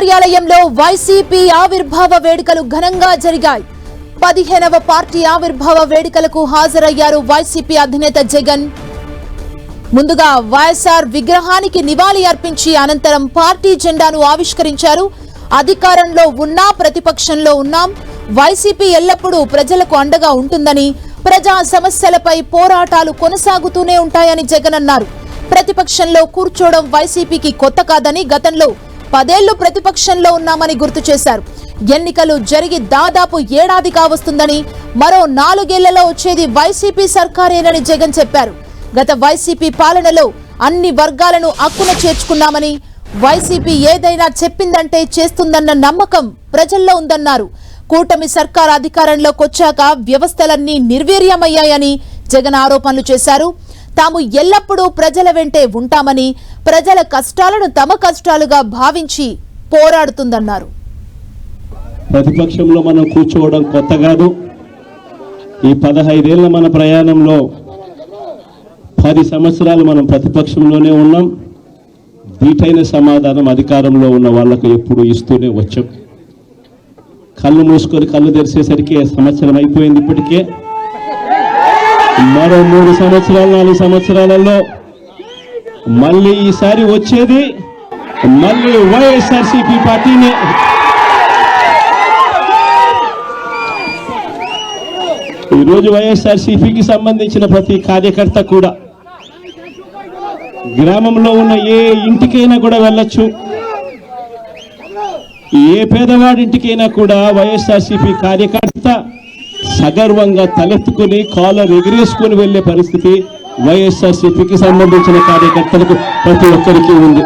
కార్యాలయంలో వైసీపీ ఆవిర్భావ వేడుకలు ఘనంగా జరిగాయి. పదిహేనవ పార్టీ ఆవిర్భావ వేడుకలకు హాజరయ్యారు వైసీపీ అధినేత జగన్. ముందుగా వైఎస్ఆర్ విగ్రహానికి నివాళి అర్పించి అనంతరం పార్టీ జెండాను ఆవిష్కరించారు. అధికారంలో ఉన్నా ప్రతిపక్షంలో ఉన్నాం. వైసీపీ ఎల్లప్పుడూ ప్రజలకు అండగా ఉంటుందని ప్రజా సమస్యలపై పోరాటాలు కొనసాగుతూనే ఉంటాయని జగన్ అన్నారు. ప్రతిపక్షంలో కూర్చోవడం వైసీపీకి కొత్త కాదని గతంలో పదేళ్ళు ప్రతిపక్షంలో ఉన్నామని గుర్తు చేశారు. ఎన్నికలు జరిగి దాదాపు ఏడాది కావస్తుందని మరో నాలుగేళ్ళలో వచ్చేది వైసీపీ సర్కారేనని జగన్ చెప్పారు. గత వైసీపీ పాలనలో అన్ని వర్గాలను అక్కున చేర్చుకున్నామని వైసీపీ ఏదైనా చెప్పిందంటే చేస్తుందన్న నమ్మకం ప్రజల్లో ఉందన్నారు. కూటమి సర్కార్ అధికారంలోకి వచ్చాక వ్యవస్థలన్నీ నిర్వీర్యమయ్యాయని జగన్ ఆరోపణలు చేశారు. తాము ఎల్లప్పుడూ ప్రజల వెంటే ఉంటామని ప్రజల కష్టాలను తమ కష్టాలుగా భావించి పోరాడుతుందన్నారు. ప్రతిపక్షంలో మనం కూర్చోవడం కొత్త కాదు. ఈ పదహైదేళ్ళ మన ప్రయాణంలో పది సంవత్సరాలు మనం ప్రతిపక్షంలోనే ఉన్నాం. దీటైన సమాధానం అధికారంలో ఉన్న వాళ్ళకు ఎప్పుడు ఇస్తూనే వచ్చాం. కళ్ళు మూసుకొని కళ్ళు తెరిచేసరికి సంవత్సరం అయిపోయింది ఇప్పటికే. మరో మూడు సంవత్సరాలు నాలుగు సంవత్సరాలలో మళ్ళీ ఈసారి వచ్చేది మళ్ళీ వైఎస్ఆర్సీపీ పార్టీని. ఈరోజు వైఎస్ఆర్సిపికి సంబంధించిన ప్రతి కార్యకర్త కూడా గ్రామంలో ఉన్న ఏ ఇంటికైనా కూడా వెళ్ళొచ్చు. ఏ పేదవాడింటికైనా కూడా వైఎస్ఆర్సీపీ కార్యకర్త సగర్వంగా తలెత్తుకుని కాలర్ ఎగిరేసుకుని వెళ్ళే పరిస్థితి వైఎస్ఆర్సీపీకి సంబంధించిన కార్యకర్తలకు ప్రతి ఒక్కరికి ఉంది.